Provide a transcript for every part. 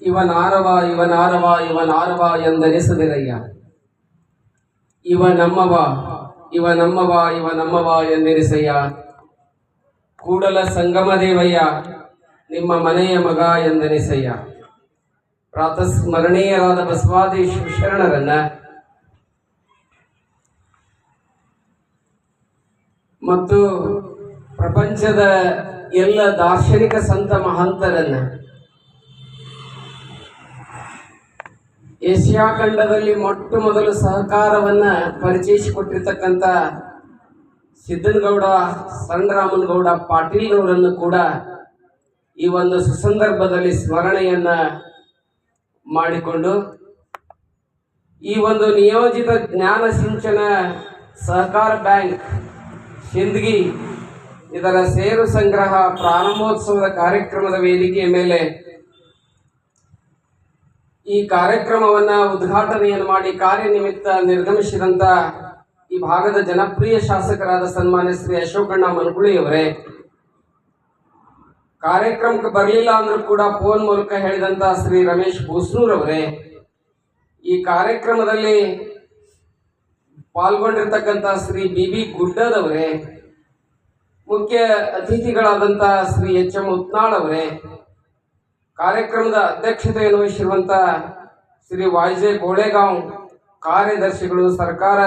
ಇವನಾರವ ಇವನಾರವ ಇವನಾರವ ಎಂದೆನಿಸದಿರಯ್ಯ ಇವ ನಮ್ಮವ ಇವ ನಮ್ಮವ ಇವ ನಮ್ಮವ ಎಂದೆನಿಸಯ್ಯ. ಕೂಡಲ ಸಂಗಮ ದೇವಯ್ಯ ನಿಮ್ಮ ಮನೆಯ ಮಗ ಎಂದೆನಿಸಯ್ಯ. ಪ್ರಾತಸ್ಮರಣೀಯರಾದ ಬಸವಾದಿ ಶರಣರನ್ನ ಮತ್ತು ಪ್ರಪಂಚದ ಎಲ್ಲ ದಾರ್ಶನಿಕ ಸಂತ ಮಹಂತರನ್ನ ಏಷ್ಯಾ ಖಂಡದಲ್ಲಿ ಮೊಟ್ಟ ಮೊದಲು ಸಹಕಾರವನ್ನ ಪರಿಚಯಿಸಿಕೊಟ್ಟಿರ್ತಕ್ಕಂಥ ಸಿದ್ದನಗೌಡ, ಸಣ್ಣರಾಮನಗೌಡ ಪಾಟೀಲ್ರವರನ್ನು ಕೂಡ ಈ ಒಂದು ಸುಸಂದರ್ಭದಲ್ಲಿ ಸ್ಮರಣೆಯನ್ನ ಮಾಡಿಕೊಂಡು ಈ ಒಂದು ನಿಯೋಜಿತ ಜ್ಞಾನ ಸಿಂಚನ ಸಹಕಾರ ಬ್ಯಾಂಕ್ ಸಿಂದಗಿ ಇದರ ಸೇರು ಸಂಗ್ರಹ ಪ್ರಾರಂಭೋತ್ಸವದ ಕಾರ್ಯಕ್ರಮದ ವೇದಿಕೆಯ ಮೇಲೆ ಈ ಕಾರ್ಯಕ್ರಮವನ್ನ ಉದ್ಘಾಟನೆಯನ್ನು ಮಾಡಿ ಕಾರ್ಯನಿಮಿತ್ತ ನಿರ್ಗಮಿಸಿದಂತ ಈ ಭಾಗದ ಜನಪ್ರಿಯ ಶಾಸಕರಾದ ಸನ್ಮಾನ್ಯ ಶ್ರೀ ಅಶೋಕಣ್ಣ ಮನಗುಳಿ ಅವರೇ ಕಾರ್ಯಕ್ರಮಕ್ಕೆ ಬರಲಿಲ್ಲ ಅಂದ್ರೂ ಕೂಡ ಫೋನ್ ಮೂಲಕ ಹೇಳಿದಂತ ಶ್ರೀ ರಮೇಶ್ ಬೋಸ್ನೂರ್ ಅವರೇ ಈ ಕಾರ್ಯಕ್ರಮದಲ್ಲಿ ಪಾಲ್ಗೊಂಡಿರ್ತಕ್ಕಂಥ ಶ್ರೀ ಬಿ ಬಿ ಗುಡ್ಡದವರೇ, ಮುಖ್ಯ ಅತಿಥಿಗಳಾದಂಥ ಶ್ರೀ ಎಚ್ ಎಂ ಉತ್ನಾಳ್ ಅವರೇ ಕಾರ್ಯಕ್ರಮದ ಅಧ್ಯಕ್ಷತೆಯನ್ನು ವಹಿಸಿರುವಂತ ಶ್ರೀ ವಾಯ್ಜೆ ಗೋಳೆಗಾಂವ್ ಕಾರ್ಯದರ್ಶಿಗಳು ಸರ್ಕಾರ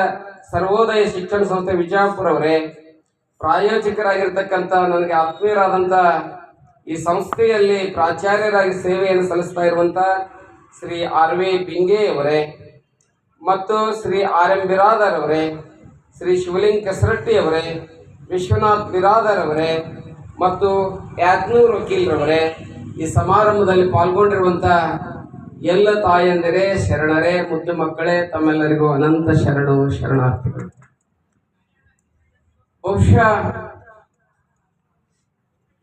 ಸರ್ವೋದಯ ಶಿಕ್ಷಣ ಸಂಸ್ಥೆ ವಿಜಯಪುರ ಅವರೇ. ಪ್ರಾಯೋಜಕರಾಗಿರ್ತಕ್ಕಂಥ ನನಗೆ ಆತ್ಮೀಯರಾದಂಥ ಈ ಸಂಸ್ಥೆಯಲ್ಲಿ ಪ್ರಾಚಾರ್ಯರಾಗಿ ಸೇವೆಯನ್ನು ಸಲ್ಲಿಸ್ತಾ ಇರುವಂಥ ಶ್ರೀ ಆರ್ ವಿ ಬಿಂಗೆ ಅವರೇ ಮತ್ತು ಶ್ರೀ ಆರ್ ಎಂ ಬಿರಾದರ್ ಅವರೇ, ಶ್ರೀ ಶಿವಲಿಂಗ್ ಕೆಸರಟ್ಟಿ ಅವರೇ, ವಿಶ್ವನಾಥ್ ಬಿರಾದರ್ ಅವರೇ ಮತ್ತು ಯಾತ್ನೂರ್ ವಕೀಲ್ರವರೇ. ಈ ಸಮಾರಂಭದಲ್ಲಿ ಪಾಲ್ಗೊಂಡಿರುವಂತ ಎಲ್ಲ ತಾಯಂದಿರೇ, ಶರಣರೇ, ಮುದ್ದು ಮಕ್ಕಳೇ, ತಮ್ಮೆಲ್ಲರಿಗೂ ಅನಂತ ಶರಣು ಶರಣಾರ್ಥಿಗಳು. ಬಹುಶಃ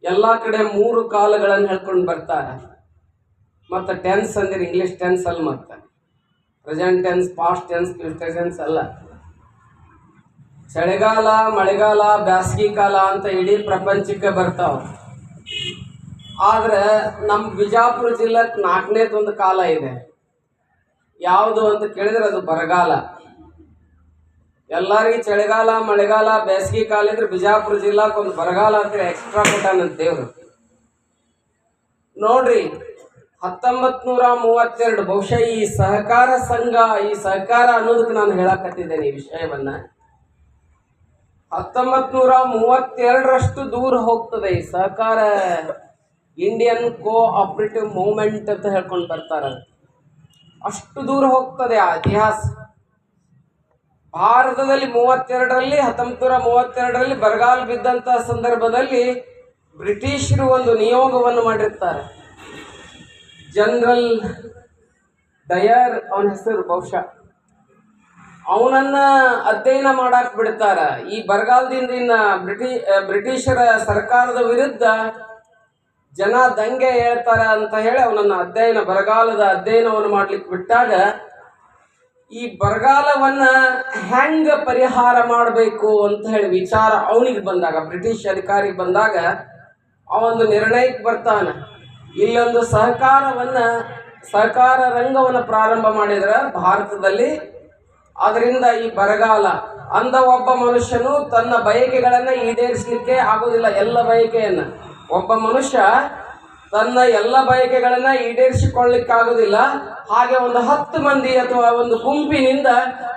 ಎಲ್ಲ ಕಡೆ ಮೂರು ಕಾಲಗಳನ್ನು ಹೇಳ್ಕೊಂಡು ಬರ್ತಾರೆ. ಮತ್ತು ಟೆನ್ಸ್ ಅಂದ್ರೆ ಇಂಗ್ಲಿಷ್ ಟೆನ್ಸ್ ಅಲ್ಲ ಮತ್ತೆ. Present tense past tense future tense ಅಲ್ಲ. ಚಳಿಗಾಲ, ಮಳೆಗಾಲ, ಬ್ಯಾಸಗಿ ಕಾಲ ಅಂತ ಇಡೀ ಪ್ರಪಂಚಕ್ಕೆ ಬರ್ತಾವ. ಆದ್ರೆ ನಮ್ಮ ಬಿಜಾಪುರ ನಾಲ್ಕನೇ ನಾಲ್ಕನೇದೊಂದು ಕಾಲ ಇದೆ. ಯಾವುದು ಅಂತ ಕೇಳಿದ್ರೆ ಅದು ಬರಗಾಲ. ಎಲ್ಲರಿಗೂ ಚಳಿಗಾಲ, ಮಳೆಗಾಲ, ಬೇಸಿಗೆ ಕಾಲ ಇದ್ರೆ ಬಿಜಾಪುರ ಜಿಲ್ಲಾಕ್ ಒಂದು ಬರಗಾಲ ಅಂತ ಎಕ್ಸ್ಟ್ರಾ ಕೊಟ್ಟಾನಂತ ದೇವ್ರು. ನೋಡ್ರಿ ಹತ್ತೊಂಬತ್ ನೂರ ಮೂವತ್ತೆರಡು ಬಹುಶಃ ಈ ಸಹಕಾರ ಸಂಘ, ಈ ಸಹಕಾರ ಅನ್ನೋದಕ್ಕೆ ನಾನು ಹೇಳಕತ್ತಿದ್ದೇನೆ ಈ ವಿಷಯವನ್ನ. ಹತ್ತೊಂಬತ್ ನೂರ ಮೂವತ್ತೆರಡರಷ್ಟು ದೂರ ಹೋಗ್ತದೆ ಈ ಸಹಕಾರ. ಇಂಡಿಯನ್ ಕೋ ಆಪರೇಟಿವ್ ಮೂವ್ಮೆಂಟ್ ಅಂತ ಹೇಳ್ಕೊಂಡು ಬರ್ತಾರೆ. ಅಷ್ಟು ದೂರ ಹೋಗ್ತದೆ ಆ ಇತಿಹಾಸ. ಭಾರತದಲ್ಲಿ ಮೂವತ್ತೆರಡರಲ್ಲಿ ಹತ್ತೊಂಬತ್ತು ನೂರ ಮೂವತ್ತೆರಡರಲ್ಲಿ ಬರಗಾಲ ಬಿದ್ದಂತಹ ಸಂದರ್ಭದಲ್ಲಿ ಬ್ರಿಟಿಷರು ಒಂದು ನಿಯೋಗವನ್ನು ಮಾಡಿರ್ತಾರೆ. ಜನರಲ್ ಡಯರ್ ಅವನ ಹೆಸರು ಬಹುಶಃ. ಅವನನ್ನ ಅಧ್ಯಯನ ಮಾಡಕ್ ಬಿಡ್ತಾರ. ಈ ಬರಗಾಲದಿಂದ ಇನ್ನ ಬ್ರಿಟಿ, ಬ್ರಿಟಿಷರ ಸರ್ಕಾರದ ವಿರುದ್ಧ ಜನ ದಂಗೆ ಹೇಳ್ತಾರೆ ಅಂತ ಹೇಳಿ ಅವನನ್ನ ಅಧ್ಯಯನ, ಬರಗಾಲದ ಅಧ್ಯಯನವನ್ನು ಮಾಡ್ಲಿಕ್ಕೆ ಬಿಟ್ಟಾಗ ಈ ಬರಗಾಲವನ್ನ ಹೆಂಗ ಪರಿಹಾರ ಮಾಡಬೇಕು ಅಂತ ಹೇಳಿ ವಿಚಾರ ಅವನಿಗೆ ಬಂದಾಗ, ಬ್ರಿಟಿಷ್ ಅಧಿಕಾರಿ ಬಂದಾಗ ಅವೊಂದು ನಿರ್ಣಯಕ್ಕೆ ಬರ್ತಾನೆ. ಇಲ್ಲೊಂದು ಸಹಕಾರವನ್ನ, ಸಹಕಾರ ರಂಗವನ್ನು ಪ್ರಾರಂಭ ಮಾಡಿದ್ರ ಭಾರತದಲ್ಲಿ. ಅದರಿಂದ ಈ ಬರಗಾಲ ಅಂದ ಒಬ್ಬ ಮನುಷ್ಯನು ತನ್ನ ಬಯಕೆಗಳನ್ನು ಈಡೇರಿಸಲಿಕ್ಕೆ ಆಗೋದಿಲ್ಲ, ಎಲ್ಲ ಬಯಕೆಯನ್ನ. ಒಬ್ಬ ಮನುಷ್ಯ ತನ್ನ ಎಲ್ಲ ಬಯಕೆಗಳನ್ನ ಈಡೇರಿಸಿಕೊಳ್ಳಿಕ್ಕಾಗುದಿಲ್ಲ. ಹಾಗೆ ಒಂದು ಹತ್ತು ಮಂದಿ ಅಥವಾ ಒಂದು ಗುಂಪಿನಿಂದ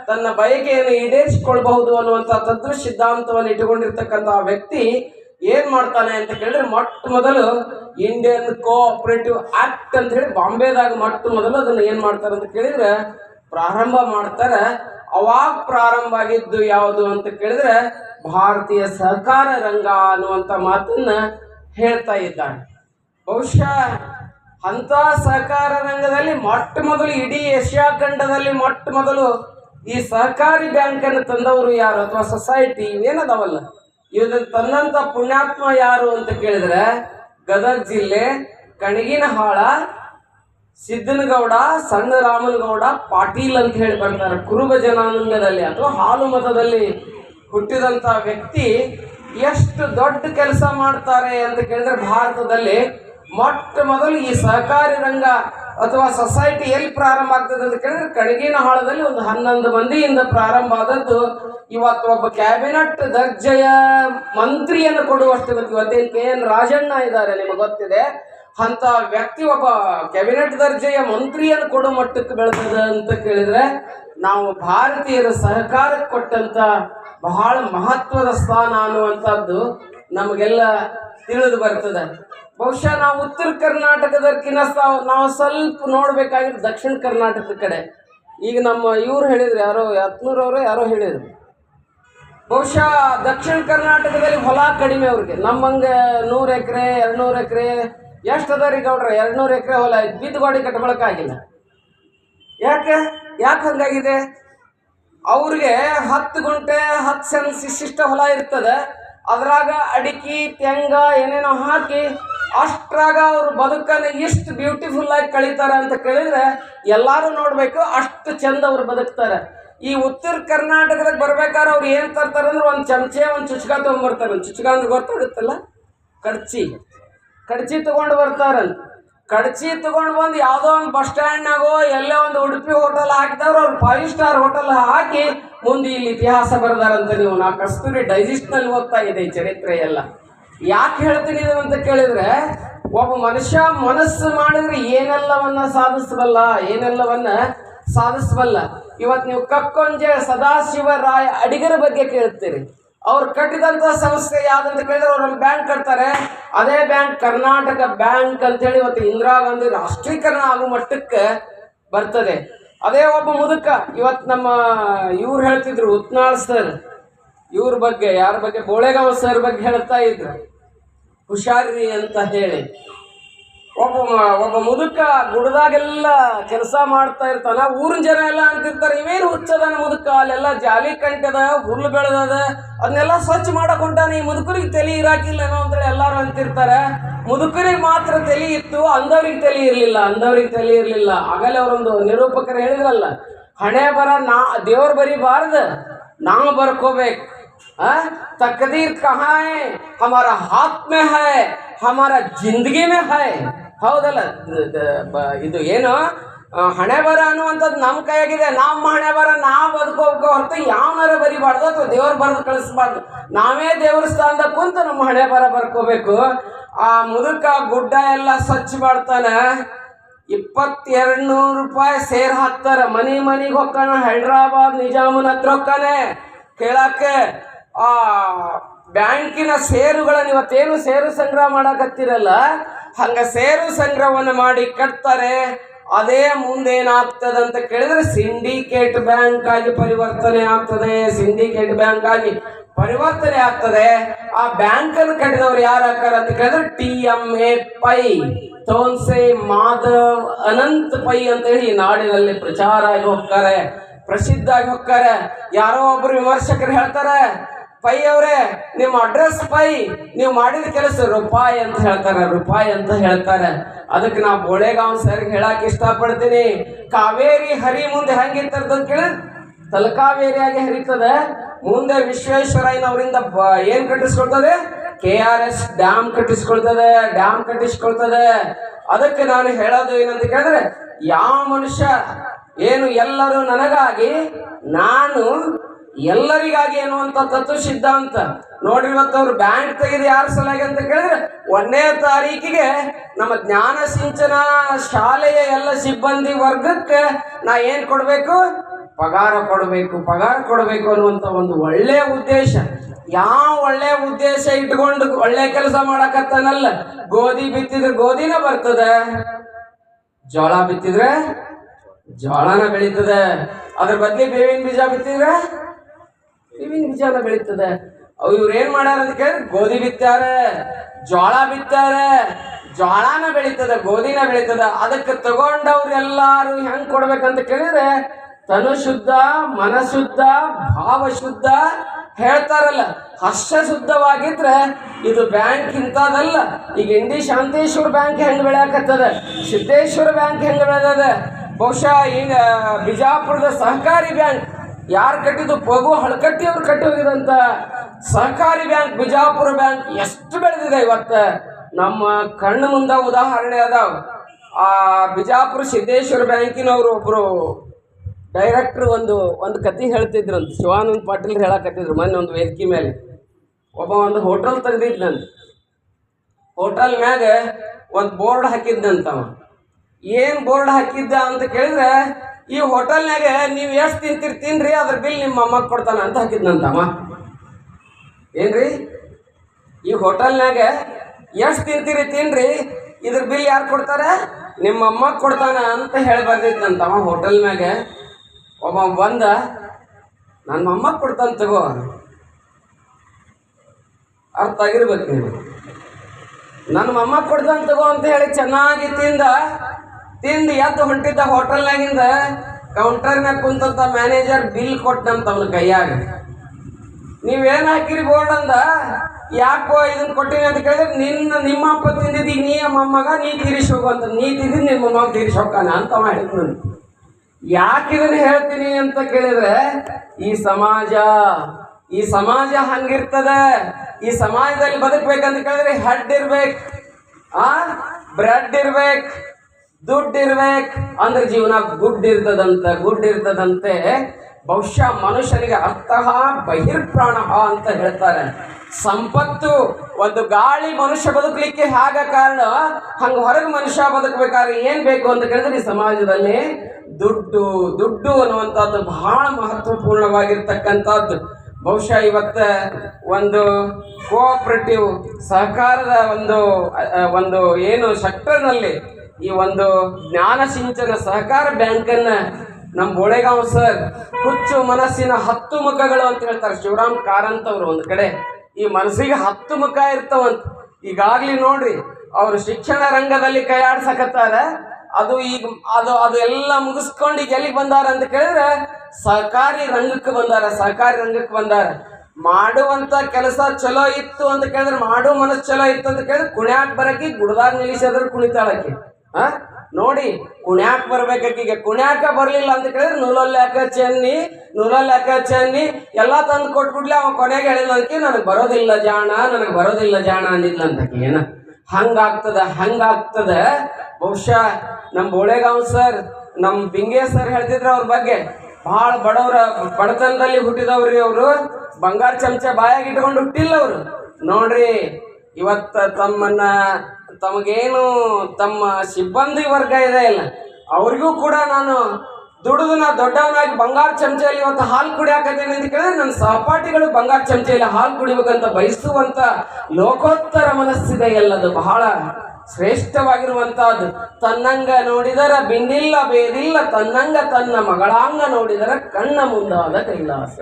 ತನ್ನ ಬಯಕೆಯನ್ನು ಈಡೇರಿಸಿಕೊಳ್ಬಹುದು ಅನ್ನುವಂಥ ತತ್ವ ಸಿದ್ಧಾಂತವನ್ನು ಇಟ್ಟುಕೊಂಡಿರ್ತಕ್ಕಂತಹ ವ್ಯಕ್ತಿ ಏನ್ ಮಾಡ್ತಾನೆ ಅಂತ ಕೇಳಿದ್ರೆ ಮೊಟ್ಟ ಮೊದಲು ಇಂಡಿಯನ್ ಕೋಆಪರೇಟಿವ್ ಆಕ್ಟ್ ಅಂತ ಹೇಳಿ ಬಾಂಬೆದಾಗ ಮೊಟ್ಟ ಮೊದಲು ಅದನ್ನ ಏನ್ ಮಾಡ್ತಾರೆ ಅಂತ ಕೇಳಿದ್ರೆ ಪ್ರಾರಂಭ ಮಾಡ್ತಾರೆ. ಅವಾಗ ಪ್ರಾರಂಭ ಆಗಿದ್ದು ಯಾವುದು ಅಂತ ಕೇಳಿದ್ರೆ ಭಾರತೀಯ ಸಹಕಾರ ರಂಗ ಅನ್ನುವಂಥ ಮಾತನ್ನ ಹೇಳ್ತಾ ಇದ್ದಾನೆ. ಬಹುಶಃ ಅಂತ ಸಹಕಾರ ರಂಗದಲ್ಲಿ ಮೊಟ್ಟ ಮೊದಲು ಇಡೀ ಏಷ್ಯಾ ಖಂಡದಲ್ಲಿ ಮೊಟ್ಟ ಮೊದಲು ಈ ಸಹಕಾರಿ ಬ್ಯಾಂಕನ್ನು ತಂದವರು ಯಾರು ಅಥವಾ ಸೊಸೈಟಿ ಇವೇನದವಲ್ಲ ಇವನ್ನ ತಂದಂತ ಪುಣ್ಯಾತ್ಮ ಯಾರು ಅಂತ ಕೇಳಿದ್ರೆ ಗದಗ ಜಿಲ್ಲೆ ಕಣಗಿನಹಾಳ ಸಿದ್ದನಗೌಡ ಸಣ್ಣ ರಾಮನಗೌಡ ಪಾಟೀಲ್ ಅಂತ ಹೇಳಿ ಬರ್ತಾರೆ. ಕುರುಬ ಜನಾಂಗದಲ್ಲಿ ಅಥವಾ ಹಾಲು ಮತದಲ್ಲಿ ಹುಟ್ಟಿದಂತ ವ್ಯಕ್ತಿ ಎಷ್ಟು ದೊಡ್ಡ ಕೆಲಸ ಮಾಡ್ತಾರೆ ಅಂತ ಕೇಳಿದ್ರೆ ಭಾರತದಲ್ಲಿ ಮೊಟ್ಟ ಮೊದಲು ಈ ಸಹಕಾರಿ ರಂಗ ಅಥವಾ ಸೊಸೈಟಿ ಎಲ್ಲಿ ಪ್ರಾರಂಭ ಆಗ್ತದೆ ಅಂತ ಕೇಳಿದ್ರೆ ಕಣಗಿನ ಹಾಳದಲ್ಲಿ ಒಂದು ಹನ್ನೊಂದು ಮಂದಿಯಿಂದ ಪ್ರಾರಂಭ ಆದದ್ದು ಇವತ್ತು ಒಬ್ಬ ಕ್ಯಾಬಿನೆಟ್ ದರ್ಜೆಯ ಮಂತ್ರಿಯನ್ನು ಕೊಡುವಷ್ಟು ಇವತ್ತು ಕೆ ಎನ್ ರಾಜಣ್ಣ ಇದ್ದಾರೆ, ನಿಮಗೆ ಗೊತ್ತಿದೆ. ಅಂತ ವ್ಯಕ್ತಿ ಒಬ್ಬ ಕ್ಯಾಬಿನೆಟ್ ದರ್ಜೆಯ ಮಂತ್ರಿಯನ್ನು ಕೊಡೋ ಮಟ್ಟಕ್ಕೆ ಬೆಳೆದದ ಅಂತ ಕೇಳಿದ್ರೆ ನಾವು ಭಾರತೀಯರ ಸಹಕಾರಕ್ಕೆ ಕೊಟ್ಟಂತ ಬಹಳ ಮಹತ್ವದ ಸ್ಥಾನ ಅನ್ನುವಂಥದ್ದು ನಮಗೆಲ್ಲ ತಿಳಿದು ಬರ್ತದೆ. ಬಹುಶಃ ನಾವು ಉತ್ತರ ಕರ್ನಾಟಕದಕ್ಕಿಂತ ನಾವು ಸ್ವಲ್ಪ ನೋಡ್ಬೇಕಾಗಿದ್ದು ದಕ್ಷಿಣ ಕರ್ನಾಟಕದ ಕಡೆ. ಈಗ ನಮ್ಮ ಇವ್ರು ಹೇಳಿದ್ರು, ಯಾರೋ ಯತ್ನೂರವರು ಯಾರೋ ಹೇಳಿದ್ರು. ಬಹುಶಃ ದಕ್ಷಿಣ ಕರ್ನಾಟಕದಲ್ಲಿ ಹೊಲ ಕಡಿಮೆ ಅವ್ರಿಗೆ. ನಮ್ಮಂಗೆ ನೂರು ಎಕರೆ ಎರಡು ನೂರು ಎಕರೆ, ಎಷ್ಟು ಅದ ರೀ ಗೌಡ್ರ? ಎರಡು ಎಕರೆ ಹೊಲ ಬಿದ್ದು ಗಾಡಿ ಕಟ್ಕೊಳಕ್ಕಾಗಿಲ್ಲ ಯಾಕೆ? ಯಾಕೆ ಹಂಗಾಗಿದೆ? ಅವ್ರಿಗೆ ಹತ್ತು ಗುಂಟೆ, ಹತ್ತು ಸೆನ್ಸ್ ಇಷ್ಟಿಷ್ಟ ಹೊಲ ಇರ್ತದೆ. ಅದ್ರಾಗ ಅಡಿಕೆ, ತೆಂಗ ಏನೇನೋ ಹಾಕಿ ಅಷ್ಟ್ರಾಗ ಅವ್ರ ಬದುಕನ್ನು ಎಷ್ಟು ಬ್ಯೂಟಿಫುಲ್ ಆಗಿ ಕಳೀತಾರೆ ಅಂತ ಕೇಳಿದ್ರೆ ಎಲ್ಲರೂ ನೋಡಬೇಕು ಅಷ್ಟು ಚಂದ ಅವ್ರು ಬದುಕ್ತಾರೆ. ಈ ಉತ್ತರ ಕರ್ನಾಟಕದಾಗ ಬರ್ಬೇಕಾದ್ರೆ ಅವ್ರು ಏನು ತರ್ತಾರೆ ಅಂದ್ರೆ ಒಂದು ಚಮಚೆ, ಒಂದು ಚುಚ್ಕ ತೊಗೊಂಬರ್ತಾರೆ. ಒಂದು ಚುಚ್ಕ ಅಂದ್ರೆ ಗೊತ್ತಾಗುತ್ತಲ್ಲ? ಕಡ್ಚಿ. ಕಡ್ಚಿ ತಗೊಂಡು ಬರ್ತಾರಂತ. ಕಡ್ಚಿ ತಗೊಂಡು ಬಂದು ಯಾವುದೋ ಒಂದು ಬಸ್ ಸ್ಟ್ಯಾಂಡ್ನಾಗೋ, ಎಲ್ಲೋ ಒಂದು ಉಡುಪಿ ಹೋಟೆಲ್ ಹಾಕಿದವ್ರು, ಅವ್ರು ಫೈವ್ ಸ್ಟಾರ್ ಹೋಟೆಲ್ ಹಾಕಿ ಮುಂದೆ ಇಲ್ಲಿ ಇತಿಹಾಸ ಬರೆದಾರಂತ ನೀವು ನಾ ಕಸ್ತೂರಿ ಡೈಜೆಸ್ಟ್ನಲ್ಲಿ ಓದ್ತಾ ಇದೆ ಚರಿತ್ರೆ ಎಲ್ಲ ಯಾಕೆ ಹೇಳ್ತೀನಿ ಇದು ಅಂತ ಕೇಳಿದ್ರೆ, ಒಬ್ಬ ಮನುಷ್ಯ ಮನಸ್ಸು ಮಾಡಿದ್ರೆ ಏನೆಲ್ಲವನ್ನ ಸಾಧಿಸಬಲ್ಲ ಏನೆಲ್ಲವನ್ನ ಸಾಧಿಸಬಲ್ಲ. ಇವತ್ತು ನೀವು ಕಕ್ಕೊಂಜೆ ಸದಾಶಿವ ರಾಯ ಅಡಿಗರ ಬಗ್ಗೆ ಕೇಳ್ತೀರಿ. ಅವ್ರು ಕಟ್ಟಿದಂಥ ಸಂಸ್ಥೆ ಯಾವ್ದಂತ ಕೇಳಿದ್ರೆ ಅವ್ರು ಒಂದು ಬ್ಯಾಂಕ್ ಕಟ್ತಾರೆ. ಅದೇ ಬ್ಯಾಂಕ್ ಕರ್ನಾಟಕ ಬ್ಯಾಂಕ್ ಅಂತೇಳಿ ಇವತ್ತು ಇಂದಿರಾ ಗಾಂಧಿ ರಾಷ್ಟ್ರೀಕರಣ ಆಗೋ ಮಟ್ಟಕ್ಕೆ ಬರ್ತದೆ. ಅದೇ ಒಬ್ಬ ಮುದುಕ ಇವತ್ತು ನಮ್ಮ ಇವ್ರು ಹೇಳ್ತಿದ್ರು, ಉತ್ನಾಳ್ ಸರ್. ಇವ್ರ ಬಗ್ಗೆ, ಯಾರ ಬಗ್ಗೆ, ಬೋಳೆಗಾಂವ್ ಸರ್ ಬಗ್ಗೆ ಹೇಳ್ತಾ ಇದ್ರು. ಹುಷಾರಿ ಅಂತ ಹೇಳಿ. ಒಬ್ಬ ಮ- ಒಬ್ಬ ಮುದುಕ ಗುಡ್ದಾಗೆಲ್ಲ ಕೆಲಸ ಮಾಡ್ತಾ ಇರ್ತಾನ ಊರಿನ ಜನ ಎಲ್ಲ ಅಂತಿರ್ತಾರೆ ಇವೇನು ಹುಚ್ಚದನ ಮುದುಕ ಅಲ್ಲೆಲ್ಲ ಜಾಲಿ ಕಂಟದ ಹುಲ್ಲು ಬೆಳೆದದ ಅದನ್ನೆಲ್ಲ ಸ್ವಚ್ಛ ಮಾಡಕ್ ಹೊಂಟಾನ ಈ ಮುದುಕರಿಗೆ ತಲೆ ಇರಾಕಿಲ್ಲೇನೋ ಅಂತೇಳಿ ಎಲ್ಲಾರು ಅಂತಿರ್ತಾರೆ ಮುದುಕರಿಗೆ ಮಾತ್ರ ತಲೆ ಇತ್ತು ಅಂದವ್ರಿಗೆ ತಲೆ ಇರಲಿಲ್ಲ ಅಂದವ್ರಿಗೆ ತಲೆ ಇರಲಿಲ್ಲ ಆಗಲೇ ಅವರೊಂದು ನಿರೂಪಕರು ಹೇಳಿದ್ರಲ್ಲ ಹಣೆ ಬರ ನಾ ದೇವ್ರು ಬರೀಬಾರ್ದು ನಾವು ಬರ್ಕೋಬೇಕು ಆ? तकदीर कहाँ है हमारा हाथ में है हमारा जिंदगी में है ಹೌದಲ್ಲ ಇದು ಏನು? ಹಣೆ ಬರ ಅನ್ನುವಂಥದ್ದು ನಮ್ಮ ಕೈಯಾಗಿದೆ. ನಮ್ಮ ಹಣೆ ಬರ, ನಾವು ಬದುಕೋಬೇಕು ಹೊರತು ಯಾವನಾರ ಬರಿಬಾರ್ದು ಅಥವಾ ದೇವ್ರು ಬರೆದು ಕಳಿಸ್ಬಾರ್ದು. ನಾವೇ ದೇವ್ರ ಸ್ಥಾನದಾಗ ಕುಂತು ನಮ್ಮ ಹಣೆ ಬರ ಬರ್ಕೋಬೇಕು. ಆ ಮುದುಕ, ಗುಡ್ಡ ಎಲ್ಲ ಸ್ವಚ್ಛ ಮಾಡ್ತಾನೆ. ಇಪ್ಪತ್ತೆರಡು ನೂರು ರೂಪಾಯಿ ಸೇರ್ ಹಾಕ್ತಾರೆ. ಮನಿ ಮನಿಗೆ ಹೊಕ್ಕಾನ ಹೈದ್ರಾಬಾದ್, ನಿಜಾಮನ್ ಹತ್ರ ಹೊಕ್ಕಾನೆ ಕೇಳಕ್ಕೆ, ಆ ಬ್ಯಾಂಕಿನ ಸೇರುಗಳನ್ನು ಇವತ್ತೇನು ಸೇರು ಸಂಗ್ರಹ ಮಾಡಕತ್ತಿರಲ್ಲ? ಹಂಗ ಸೇರು ಸಂಗ್ರಹವನ್ನು ಮಾಡಿ ಕಟ್ತಾರೆ. ಅದೇ ಮುಂದೇನಾಗ್ತದೆ ಅಂತ ಕೇಳಿದ್ರೆ ಸಿಂಡಿಕೇಟ್ ಬ್ಯಾಂಕ್ ಆಗಿ ಪರಿವರ್ತನೆ ಆಗ್ತದೆ, ಸಿಂಡಿಕೇಟ್ ಬ್ಯಾಂಕ್ ಆಗಿ ಪರಿವರ್ತನೆ ಆಗ್ತದೆ. ಆ ಬ್ಯಾಂಕ್ ಅನ್ನು ಕಟ್ಟಿದವ್ರು ಯಾರು ಅಂತ ಕೇಳಿದ್ರೆ T M A Pai, Tonse Madhav Anant Pai ಅಂತ ಹೇಳಿ ನಾಡಿನಲ್ಲಿ ಪ್ರಚಾರ ಆಗಿ ಹೋಗ್ತಾರೆ, ಪ್ರಸಿದ್ಧ ಆಗಿ ಹೋಗ್ತಾರೆ. ಯಾರೋ ಒಬ್ರು ವಿಮರ್ಶಕರು ಹೇಳ್ತಾರೆ ಪೈ ಅವರೇ, ನಿಮ್ಮ ಅಡ್ರೆಸ್ ಪೈ, ನೀವು ಮಾಡಿದ ಕೆಲಸ ರೂಪಾಯಿ ಅಂತ ಹೇಳ್ತಾರೆ, ರೂಪಾಯಿ ಅಂತ ಹೇಳ್ತಾರೆ. ಅದಕ್ಕೆ ನಾ ಬೋಳೆಗಾಂವ್ ಸರ್ಗೆ ಹೇಳಕ್ ಇಷ್ಟಪಡ್ತೀನಿ. ಕಾವೇರಿ ಹರಿ ಮುಂದೆ ಹೆಂಗಿರ್ತದ ತಲಕಾವೇರಿ ತಲಕಾವೇರಿಯಾಗಿ ಹರಿತದೆ. ಮುಂದೆ ವಿಶ್ವೇಶ್ವರಯ್ಯನವರಿಂದ ಏನ್ ಕಟ್ಟಿಸ್ಕೊಳ್ತದೆ? ಕೆ ಆರ್ ಎಸ್ ಡ್ಯಾಮ್ ಕಟ್ಟಿಸ್ಕೊಳ್ತದೆ ಡ್ಯಾಮ್ ಕಟ್ಟಿಸ್ಕೊಳ್ತದೆ. ಅದಕ್ಕೆ ನಾನು ಹೇಳೋದು ಏನಂತ ಕೇಳಿದ್ರೆ, ಯಾವ ಮನುಷ್ಯ, ಏನು ಎಲ್ಲರೂ ನನಗಾಗಿ, ನಾನು ಎಲ್ಲರಿಗಾಗಿ ಎನ್ನುವಂತ ತತ್ವ ಸಿದ್ಧಾಂತ. ನೋಡಿ ಅವ್ರು ಬ್ಯಾಂಕ್ ತೆಗೆದು ಯಾರ ಸಲಾಗಿ ಅಂತ ಕೇಳಿದ್ರೆ, ಒಂದನೇ ತಾರೀಕಿಗೆ ನಮ್ಮ ಜ್ಞಾನ ಸಿಂಚನ ಶಾಲೆಯ ಎಲ್ಲ ಸಿಬ್ಬಂದಿ ವರ್ಗಕ್ಕೆ ನಾ ಏನ್ ಕೊಡಬೇಕು? ಪಗಾರ ಕೊಡಬೇಕು ಪಗಾರ ಕೊಡಬೇಕು ಅನ್ನುವಂಥ ಒಂದು ಒಳ್ಳೆಯ ಉದ್ದೇಶ. ಯಾವ ಒಳ್ಳೆಯ ಉದ್ದೇಶ ಇಟ್ಕೊಂಡು ಒಳ್ಳೆ ಕೆಲಸ ಮಾಡಕತ್ತಾನಲ್ಲ? ಗೋಧಿ ಬಿತ್ತಿದ್ರೆ ಗೋಧಿನ ಬರ್ತದೆ, ಜೋಳ ಬಿತ್ತಿದ್ರೆ ಜೋಳನ ಬೆಳೀತದೆ. ಅದ್ರ ಬದ್ಲಿ ಬೇವಿನ ಬೀಜ ಬಿತ್ತಿದ್ರೆ ಬೇವಿನ ಬೀಜನ ಬೆಳೀತದೆ. ಅವ್ ಇವ್ರು ಏನ್ ಮಾಡ್ಯಾರ ಅಂತ ಕೇಳಿದ್ರೆ, ಗೋಧಿ ಬಿತ್ತಾರೆ ಜೋಳ ಬಿತ್ತಾರೆ ಜೋಳನ ಬೆಳೀತದೆ, ಗೋಧಿನ ಬೆಳೀತದ. ಅದಕ್ಕೆ ತಗೊಂಡವ್ರು ಎಲ್ಲಾರು ಹೆಂಗ್ ಕೊಡ್ಬೇಕಂತ ಕೇಳಿದ್ರೆ ತನು ಶುದ್ಧ ಮನಶುದ್ಧ ಭಾವ ಶುದ್ಧ ಹೇಳ್ತಾರಲ್ಲ. ಹರ್ಷ ಶುದ್ಧವಾಗಿದ್ರೆ ಇದು ಬ್ಯಾಂಕ್ ಇಂಥದಲ್ಲ ಈಗ ಇಂಡಿ ಶಾಂತೇಶ್ವರ ಬ್ಯಾಂಕ್ ಹೆಂಗ್ ಬೆಳೆಯಕತ್ತದ? ಸಿದ್ದೇಶ್ವರ ಬ್ಯಾಂಕ್ ಹೆಂಗ್ ಬೆಳೆದದ? ಬಹುಶಃ ಈಗ ಬಿಜಾಪುರದ ಸಹಕಾರಿ ಬ್ಯಾಂಕ್ ಯಾರು ಕಟ್ಟಿದ್ದು? ಪಗು ಹಳಕಟ್ಟಿ ಅವ್ರು ಕಟ್ಟಿ ಸಹಕಾರಿ ಬ್ಯಾಂಕ್, ಬಿಜಾಪುರ ಬ್ಯಾಂಕ್ ಎಷ್ಟು ಬೆಳೆದಿದೆ ಇವತ್ತು. ನಮ್ಮ ಕಣ್ಣು ಮುಂದೆ ಉದಾಹರಣೆ ಅದಾವ. ಆ ಬಿಜಾಪುರ ಸಿದ್ದೇಶ್ವರ ಬ್ಯಾಂಕಿನವರು ಒಬ್ಬರು ಡೈರೆಕ್ಟ್ರ್ ಒಂದು ಒಂದು ಕತೆ ಅಂತ. ಶಿವಾನಂದ್ ಪಾಟೀಲ್ ಹೇಳಕತ್ತಿದ್ರು ಮೊನ್ನೆ ಒಂದು ವೇದಿಕೆ ಮೇಲೆ. ಒಬ್ಬ ಒಂದು ಹೋಟೆಲ್ ತೆಗ್ದಿದ್ನಂತ ಹೋಟೆಲ್ ಮ್ಯಾಗ ಒಂದು ಬೋರ್ಡ್ ಹಾಕಿದ್ದಂತವ ಏನು ಬೋರ್ಡ್ ಹಾಕಿದ್ದ ಅಂತ ಕೇಳಿದ್ರೆ ಈ ಹೋಟೆಲ್ನಾಗ ನೀವು ಎಷ್ಟು ತಿಂತೀರಿ ತಿನ್ರಿ ಅದ್ರ ಬಿಲ್ ನಿಮ್ಮ ಅಮ್ಮ ಕೊಡ್ತಾನ ಅಂತ ಹಾಕಿದ್ನಂತಮ್ಮ ಏನ್ರಿ? ಈ ಹೋಟೆಲ್ನಾಗ ಎಷ್ಟು ತಿಂತೀರಿ ತಿನ್ರಿ ಇದ್ರ ಬಿಲ್ ಯಾರು ಕೊಡ್ತಾರ? ನಿಮ್ಮ ಅಮ್ಮ ಕೊಡ್ತಾನ ಅಂತ ಹೇಳಿ ಬರ್ದಿದ್ನಂತಮ್ಮ ಹೋಟೆಲ್ ಮ್ಯಾಗ ಒಬ್ಬ ಬಂದ ನನ್ನ ಅಮ್ಮ ಕೊಡ್ತಾನ ತಗೋ. ಅರ್ಥ ಆಗಿರ್ಬೇಕು ನೀವು ನನ್ನ ಮಮ್ಮ ಕೊಡ್ತಾನ ತಗೋ ಅಂತ ಹೇಳಿ ಚೆನ್ನಾಗಿ ತಿಂದ ತಿಂದು ಎದ್ದು ಹೊಂಟಿದ್ದ ಹೋಟೆಲ್ನಾಗಿಂದ ಕೌಂಟರ್ನಾಗ ಕುಂತಂತ ಮ್ಯಾನೇಜರ್ ಬಿಲ್ ಕೊಟ್ಟಂತ ಅವನ ಕೈಯಾಗ. ನೀವೇನ್ ಹಾಕಿರಿ ಬೋರ್ಡ್ ಅಂದ? ಯಾಕೋ ಇದನ್ನ ಕೊಟ್ಟಿನಿ ಅಂತ ಕೇಳಿದ್ರೆ, ನಿನ್ನ ನಿಮ್ಮ ಅಪ್ಪ ತಿಂದಿದ್ದು ನೀ ಮೊಮ್ಮಗ ನೀ ತೀರಿಸಿ ಹೋಗು ಅಂತ. ನೀ ತಿಂದಿದ್ದು ನಿಮ್ಮ ಮೊಮ್ಮಗ ತೀರಿಸಿ ಹೋಗ್ತಾನೆ ಅಂತ ಮಾಡಿದ್ನು ಯಾಕೆ ಇದನ್ನ ಹೇಳ್ತೀನಿ ಅಂತ ಕೇಳಿದ್ರೆ, ಈ ಸಮಾಜ ಈ ಸಮಾಜ ಹಂಗಿರ್ತದೆ? ಈ ಸಮಾಜದಲ್ಲಿ ಬದುಕ್ಬೇಕಂತ ಕೇಳಿದ್ರೆ ಹಡ್ ಇರ್ಬೇಕು. ಆ? ಬ್ರೆಡ್ ಇರ್ಬೇಕು. ದುಡ್ಡು ಇರ್ಬೇಕು ಅಂದ್ರೆ ಜೀವನ ಗುಡ್ ಇರ್ತದಂತ ಗುಡ್ ಇರ್ತದಂತೆ ಬಹುಶಃ ಮನುಷ್ಯನಿಗೆ ಅರ್ಥಃ ಬಹಿರ್ಪ್ರಾಣ ಅಂತ ಹೇಳ್ತಾರೆ. ಸಂಪತ್ತು, ಒಂದು ಗಾಳಿ ಮನುಷ್ಯ ಬದುಕಲಿಕ್ಕೆ ಆಗ ಕಾರಣ ಹಂಗ ಹೊರಗೆ ಮನುಷ್ಯ ಬದುಕಬೇಕಾದ್ರೆ ಏನು ಬೇಕು ಅಂತ ಕೇಳಿದ್ರೆ ಈ ಸಮಾಜದಲ್ಲಿ ದುಡ್ಡು ದುಡ್ಡು ಅನ್ನುವಂಥದ್ದು ಬಹಳ ಮಹತ್ವಪೂರ್ಣವಾಗಿರ್ತಕ್ಕಂಥದ್ದು. ಬಹುಶಃ ಇವತ್ತ ಒಂದು ಕೋಆಪರೇಟಿವ್ ಸಹಕಾರದ ಒಂದು ಒಂದು ಏನು ಸೆಕ್ಟರ್ನಲ್ಲಿ ಈ ಒಂದು ಜ್ಞಾನ ಸಿಂಚನ ಸಹಕಾರ ಬ್ಯಾಂಕನ್ನ ನಮ್ಮ ಬೋಳೆಗಾಂವ್ ಸರ್ ಹುಚ್ಚು ಮನಸ್ಸಿನ ಹತ್ತು ಮುಖಗಳು ಅಂತ ಹೇಳ್ತಾರೆ. ಶಿವರಾಮ್ ಕಾರಂತ್ ಅವರು ಒಂದು ಕಡೆ. ಈ ಮನಸ್ಸಿಗೆ ಹತ್ತು ಮುಖ ಇರ್ತಾವಂತ ಈಗಾಗ್ಲಿ ನೋಡ್ರಿ, ಅವರು ಶಿಕ್ಷಣ ರಂಗದಲ್ಲಿ ಕೈಯಾಡ್ಸಕತ್ತಾರ ಅದು ಈಗ ಅದು ಅದು ಎಲ್ಲ ಮುಗಿಸ್ಕೊಂಡು ಈಗ ಎಲ್ಲಿಗೆ ಬಂದಾರ ಅಂತ ಕೇಳಿದ್ರೆ ಸಹಕಾರಿ ರಂಗಕ್ಕೆ ಬಂದಾರ ಸಹಕಾರಿ ರಂಗಕ್ಕೆ ಬಂದಾರ. ಮಾಡುವಂತ ಕೆಲಸ ಚಲೋ ಇತ್ತು ಅಂತ ಕೇಳಿದ್ರೆ, ಮಾಡೋ ಮನಸ್ಸು ಚಲೋ ಇತ್ತು ಅಂತ ಕೇಳಿದ್ರೆ, ಕುಣ್ಯಾಕ್ ಬರಕಿ ಗುಡ್ದಾಗ ನಿಲ್ಲಿಸಿದ್ರೆ ಕುಣಿತಾಳಕ್ಕೆ ನೋಡಿ, ಕುಣ್ಯಾಕ ಬರ್ಬೇಕಾಕೀಗ ಕುಣ್ಯಾಕ ಬರ್ಲಿಲ್ಲ ಅಂತ ಕೇಳಿದ್ರೆ ನೂಲಲ್ ಯಾಕ ಚೆನ್ನಿ ನೂಲಲ್ ಯಾಕ ಚೆನ್ನಿ, ಎಲ್ಲ ತಂದು ಕೊಟ್ಬಿಡ್ಲಿ, ಅವ ಕೊನೆಗೆ ಹೇಳಿಲ್ಲ ಅಂತ ನನಗೆ ಬರೋದಿಲ್ಲ ಜಾಣ, ನನಗೆ ಬರೋದಿಲ್ಲ ಜಾಣ ಅಂದಿಲ್ಲ ಅಂತ ಏನ? ಹಂಗಾಗ್ತದ ಹಂಗಾಗ್ತದ. ಬಹುಶಃ ನಮ್ಮ ಬೋಳೆಗಾಂವ್ ಸರ್ ನಮ್ಮ ಬಿಂಗೆ ಸರ್ ಹೇಳ್ತಿದ್ರು ಅವ್ರ ಬಗ್ಗೆ. ಭಾಳ ಬಡವರ, ಬಡತನದಲ್ಲಿ ಹುಟ್ಟಿದವ್ರಿ ಅವರು. ಬಂಗಾರ ಚಮಚ ಬಾಯಾಗಿ ಇಟ್ಕೊಂಡು ಹುಟ್ಟಿಲ್ಲ ಅವರು. ನೋಡ್ರಿ, ಇವತ್ತ ತಮ್ಮನ್ನ ತಮಗೇನು ತಮ್ಮ ಸಿಬ್ಬಂದಿ ವರ್ಗ ಇದೆ ಇಲ್ಲ. ಅವ್ರಿಗೂ ಕೂಡ ನಾನು ದುಡಿದು ನಾ ದೊಡ್ಡವನಾಗಿ ಬಂಗಾರ ಚಮಚೆಯಲ್ಲಿ ಇವತ್ತು ಹಾಲು ಕುಡಿಯಾಕತ್ತೇನೆ ಅಂತ ಕೇಳಿದ್ರೆ ನನ್ನ ಸಹಪಾಠಿಗಳು ಬಂಗಾರ ಚಮಚೆಯಲ್ಲಿ ಹಾಲು ಕುಡಿಬೇಕಂತ ಬಯಸುವಂತ ಲೋಕೋತ್ತರ ಮನಸ್ಸಿದೆ ಎಲ್ಲದು. ಬಹಳ ಶ್ರೇಷ್ಠವಾಗಿರುವಂತಹದ್ದು. ತನ್ನಂಗ ನೋಡಿದರ ಬೇದಿಲ್ಲ, ತನ್ನಂಗ ತನ್ನ ಮಗಳಾಂಗ ನೋಡಿದರ ಕಣ್ಣ ಮುಂದಾದ ಕೈಲಾಸ.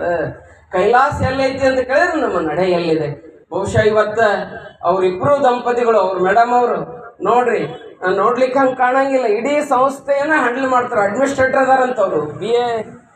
ಕೈಲಾಸ ಎಲ್ಲೈತಿ ಅಂತ ಕೇಳಿದ್ರೆ ನಮ್ಮ ನಡೆ ಎಲ್ಲಿದೆ? ಬಹುಶಃ ಇವತ್ತ ಅವರಿಬ್ರು ದಂಪತಿಗಳು, ಅವ್ರು ಮೇಡಮ್ ಅವರು, ನೋಡ್ರಿ ನೋಡ್ಲಿಕ್ಕೆ ಹಂಗೆ ಕಾಣಂಗಿಲ್ಲ. ಇಡೀ ಸಂಸ್ಥೆಯನ್ನ ಹ್ಯಾಂಡಲ್ ಮಾಡ್ತಾರೆ. Administrator ಅದಾರಂತವ್ರು. B A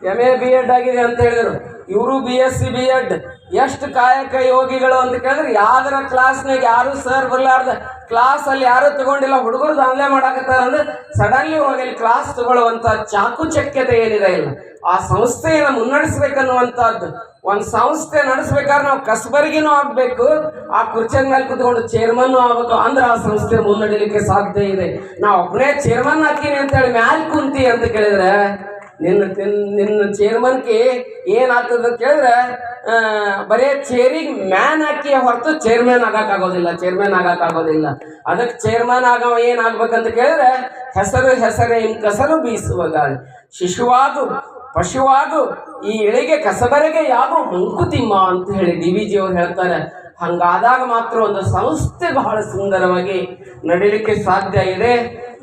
M A B Ed ಆಗಿದೆ ಅಂತ ಹೇಳಿದ್ರು. ಇವರು B S C B Ed ಎಷ್ಟು ಕಾಯಕ ಯೋಗಿಗಳು ಅಂತ ಕೇಳಿದ್ರೆ. ಯಾವ್ದಾರ ಕ್ಲಾಸ್ನಾಗ ಯಾರು ಸರ್ ಬರಲಾರ್ದ. ಕ್ಲಾಸ್ ಅಲ್ಲಿ ಯಾರು ತಗೊಂಡಿಲ್ಲ. ಹುಡುಗರು ದಾಂಧೆ ಮಾಡಾಕತ್ತಾರ ಅಂದ್ರೆ ಸಡನ್ಲಿ ಹೋಗಿ ಕ್ಲಾಸ್ ತಗೊಳ್ಳುವಂತ ಚಾಕುಚಕ್ಯತೆ ಏನಿದೆ ಇಲ್ಲ. ಆ ಸಂಸ್ಥೆಯನ್ನು ಮುನ್ನಡೆಸ್ಬೇಕನ್ನುವಂಥದ್ದು. ಒಂದು ಸಂಸ್ಥೆ ನಡೆಸ್ಬೇಕಾದ್ರೆ ನಾವು ಕಸಬರಿಗಿನೂ ಆಗಬೇಕು. ಆ ಕುರ್ಚಿಯ ಮೇಲೆ ಕುತ್ಕೊಂಡು ಚೇರ್ಮನ್ ಆಗಬೇಕು ಅಂದ್ರೆ ಆ ಸಂಸ್ಥೆ ಮುನ್ನಡೀಲಿಕ್ಕೆ ಸಾಧ್ಯ ಇದೆ. ನಾವು ಒಬ್ಬನೇ ಚೇರ್ಮನ್ ಹಾಕೀನಿ ಅಂತೇಳಿ ಮ್ಯಾಲ್ ಕುಂತಿ ಅಂತ ಕೇಳಿದ್ರೆ ನಿನ್ನ ನಿನ್ನ ಚೇರ್ಮನ್ಗೆ ಏನಾಗ್ತದೆ ಅಂತ ಕೇಳಿದ್ರೆ ಬರೇ ಚೇರಿಗೆ ಮ್ಯಾನ್ ಹಾಕಿ ಹೊರತು ಚೇರ್ಮನ್ ಆಗೋದಿಲ್ಲ ಚೇರ್ಮನ್ ಆಗೋದಿಲ್ಲ. ಅದಕ್ಕೆ ಚೇರ್ಮನ್ ಆಗವ ಏನಾಗ್ಬೇಕಂತ ಕೇಳಿದ್ರೆ, ಹೆಸರು ಹೆಸರೇ ಕಸರು ಬೀಸುವ ಗಾಳಿ. ಶಿಶುವಾಗು, ಪಶುವಾಗು, ಈ ಇಳಿಗೆ ಕಸಬರೆಗೆ ಯಾವ ಮಂಕುತಿಮ್ಮ ಅಂತ ಹೇಳಿ ಡಿ ವಿ ಜಿ ಅವ್ರು ಹೇಳ್ತಾರೆ. ಹಂಗಾದಾಗ ಮಾತ್ರ ಒಂದು ಸಂಸ್ಥೆ ಬಹಳ ಸುಂದರವಾಗಿ ನಡೀಲಿಕ್ಕೆ ಸಾಧ್ಯ ಇದೆ.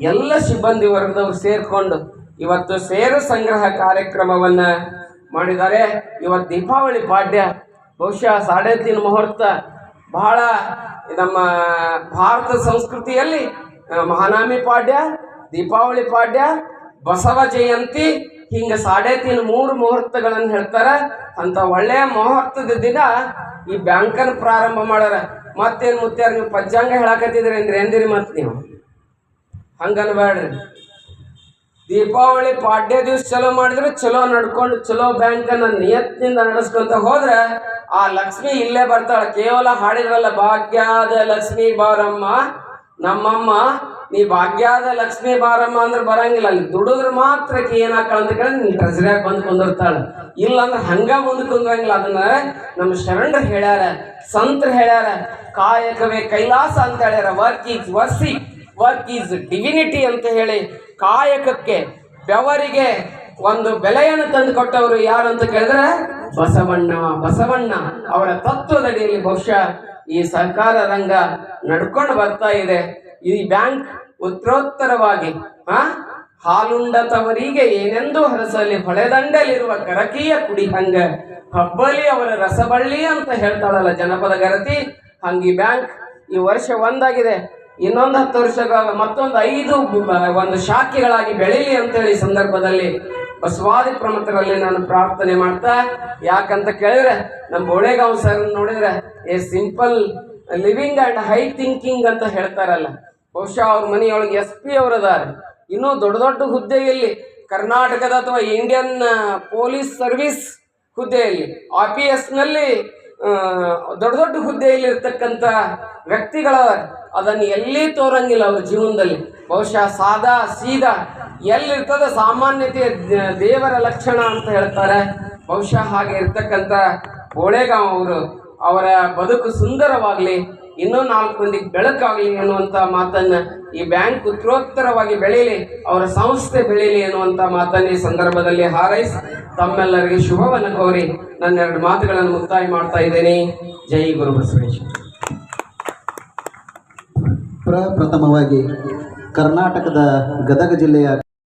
ಎಲ್ಲ ಸಿಬ್ಬಂದಿ ವರ್ಗದವರು ಸೇರ್ಕೊಂಡು ಇವತ್ತು ಸೇರು ಸಂಗ್ರಹ ಕಾರ್ಯಕ್ರಮವನ್ನ ಮಾಡಿದ್ದಾರೆ. ಇವತ್ತು ದೀಪಾವಳಿ ಪಾಡ್ಯ, ಬಹುಶಃ ಸಾಡೆ ತಿನ್ ಮುಹೂರ್ತ ಬಹಳ ನಮ್ಮ ಭಾರತ ಸಂಸ್ಕೃತಿಯಲ್ಲಿ ಮಹಾನಾಮಿ ಪಾಡ್ಯ, ದೀಪಾವಳಿ ಪಾಡ್ಯ, ಬಸವ ಜಯಂತಿ, ಹಿಂಗೆ ಸಾಡೆ ತಿನ್ ಮೂರು ಮುಹೂರ್ತಗಳನ್ನು ಹೇಳ್ತಾರೆ. ಅಂತ ಒಳ್ಳೆಯ ಮುಹೂರ್ತದ ದಿನ ಈ ಬ್ಯಾಂಕನ್ನು ಪ್ರಾರಂಭ ಮಾಡ್ಯಾರ. ಮತ್ತೇನು ಮುತ್ಯಾರ ನೀವು ಪಂಚಾಂಗ ಹೇಳಕತ್ತಿದ್ರಿ ಅಂದ್ರೆ ಎಂದಿರಿ ಮತ್ತೆ ನೀವು? ಹಂಗನ್ಬೇಡ್ರಿ ದೀಪಾವಳಿ ಪಾಡ್ಯ ದಿವಸ ಚಲೋ ಮಾಡಿದ್ರೆ, ಚಲೋ ನಡ್ಕೊಂಡು, ಚಲೋ ಬ್ಯಾಂಕ್ ಅನ್ನ ನಿಯತ್ನಿಂದ ನಡೆಸ್ಕೊಂತ ಹೋದ್ರೆ, ಆ ಲಕ್ಷ್ಮಿ ಇಲ್ಲೇ ಬರ್ತಾಳೆ. ಕೇವಲ ಹಾಡಿದ್ರಲ್ಲ, ಭಾಗ್ಯದ ಲಕ್ಷ್ಮಿ ಬಾರಮ್ಮ, ನಮ್ಮಮ್ಮ, ನೀ ಭಾಗ್ಯದ ಲಕ್ಷ್ಮಿ ಬಾರಮ್ಮ ಅಂದ್ರೆ ಬರಂಗಿಲ್ಲ. ಅಲ್ಲಿ ದುಡಿದ್ರೆ ಮಾತ್ರ ಏನಾಗ್ತಾಳ ಅಂತ ಕೇಳಿ ನೀನು ಟ್ರೆಜರಿಯಾಗ ಬಂದು ಕುಂದಿರ್ತಾಳೆ. ಇಲ್ಲ ಅಂದ್ರೆ ಹಂಗ ಬಂದು ಕುಂದ್ರಂಗಿಲ್ಲ. ಅದನ್ನ ನಮ್ಮ ಶರಣರು ಹೇಳ್ಯಾರ ಸಂತರು ಹೇಳ್ಯಾರ, ಕಾಯಕವೇ ಕೈಲಾಸ ಅಂತ ಹೇಳ್ಯಾರ. Work is, worship, work is divinity ಅಂತ ಹೇಳಿ ಕಾಯಕಕ್ಕೆ, ಬೆವರಿಗೆ ಒಂದು ಬೆಲೆಯನ್ನು ತಂದು ಕೊಟ್ಟವರು ಯಾರು ಅಂತ ಕೇಳಿದ್ರೆ, ಬಸವಣ್ಣ ಬಸವಣ್ಣ ಅವರ ತತ್ವದಡಿಯಲ್ಲಿ ಬಹುಶಃ ಈ ಸರ್ಕಾರ ರಂಗ ನಡ್ಕೊಂಡು ಬರ್ತಾ ಇದೆ. ಈ ಬ್ಯಾಂಕ್ ಉತ್ತರೋತ್ತರವಾಗಿ, ಆ, ಹಾಲುಂಡ ತವರಿಗೆ ಏನೆಂದು ಹರಸಲಿ ಹೊಳೆದಂಡಲಿರುವ ಕರಕೀಯ ಕುಡಿ ಹಂಗ, ಹಬ್ಬಲಿ ಅವರ ರಸಬಳ್ಳಿ ಅಂತ ಹೇಳ್ತಾಳಲ್ಲ ಜನಪದ ಗರತಿ, ಹಂಗಿ ಬ್ಯಾಂಕ್ ಈ ವರ್ಷ ಒಂದಾಗಿದೆ. ಇನ್ನೊಂದು ಹತ್ತು ವರ್ಷಗಳ, ಮತ್ತೊಂದು ಐದು ಒಂದು ಶಾಖೆಗಳಾಗಿ ಬೆಳೀಲಿ ಅಂತೇಳಿ ಈ ಸಂದರ್ಭದಲ್ಲಿ ಬಸವಾದಿ ಪ್ರಮುಖರಲ್ಲಿ ನಾನು ಪ್ರಾರ್ಥನೆ ಮಾಡ್ತಾ, ಯಾಕಂತ ಕೇಳಿದ್ರೆ, ನಮ್ಮ ಬೋಳೆಗಾಂವ್ ಸರ್ ನೋಡಿದ್ರೆ a simple living and high thinking ಅಂತ ಹೇಳ್ತಾರಲ್ಲ. ಬಹುಶಃ ಅವ್ರ ಮನೆಯೊಳಗೆ ಎಸ್ ಪಿ ಅವರದಾರ ಇನ್ನೂ ದೊಡ್ಡ ದೊಡ್ಡ ಹುದ್ದೆಯಲ್ಲಿ, ಕರ್ನಾಟಕದ ಅಥವಾ ಇಂಡಿಯನ್ ಪೊಲೀಸ್ ಸರ್ವಿಸ್ ಹುದ್ದೆಯಲ್ಲಿ ಆರ್ ಪಿ ಎಸ್ನಲ್ಲಿ ದೊಡ್ಡ ದೊಡ್ಡ ಹುದ್ದೆಯಲ್ಲಿ ಇರ್ತಕ್ಕಂಥ ವ್ಯಕ್ತಿಗಳ ಅದನ್ನು ಎಲ್ಲಿ ತೋರಂಗಿಲ್ಲ ಅವ್ರ ಜೀವನದಲ್ಲಿ. ಬಹುಶಃ ಸಾದಾ ಸೀದಾ ಎಲ್ಲಿರ್ತದ ಸಾಮಾನ್ಯತೆಯ ದ- ದೇವರ ಲಕ್ಷಣ ಅಂತ ಹೇಳ್ತಾರೆ. ಬಹುಶಃ ಹಾಗೆ ಇರ್ತಕ್ಕಂಥ ಬೋಳೆಗಾಂವ್ ಅವರು ಅವರ ಬದುಕು ಸುಂದರವಾಗಲಿ, ಇನ್ನೂ ನಾಲ್ಕು ಮಂದಿಗೆ ಬೆಳಕಾಗಲಿ ಅನ್ನುವಂಥ ಮಾತನ್ನು ಈ ಬ್ಯಾಂಕ್ ಉತ್ತರೋತ್ತರವಾಗಿ ಬೆಳೀಲಿ, ಅವರ ಸಂಸ್ಥೆ ಬೆಳೀಲಿ ಅನ್ನುವಂಥ ಮಾತನ್ನು ಈ ಸಂದರ್ಭದಲ್ಲಿ ಹಾರೈಸಿ, ತಮ್ಮೆಲ್ಲರಿಗೆ ಶುಭವನ್ನು ಕೋರಿ ನನ್ನ ಎರಡು ಮಾತುಗಳನ್ನು ಮುಕ್ತಾಯ ಮಾಡ್ತಾ ಇದ್ದೇನೆ. ಜೈ ಗುರು ಬಸವೇಶ್ವರ. ಪ್ರಪ್ರಥಮವಾಗಿ ಕರ್ನಾಟಕದ ಗದಗ ಜಿಲ್ಲೆಯ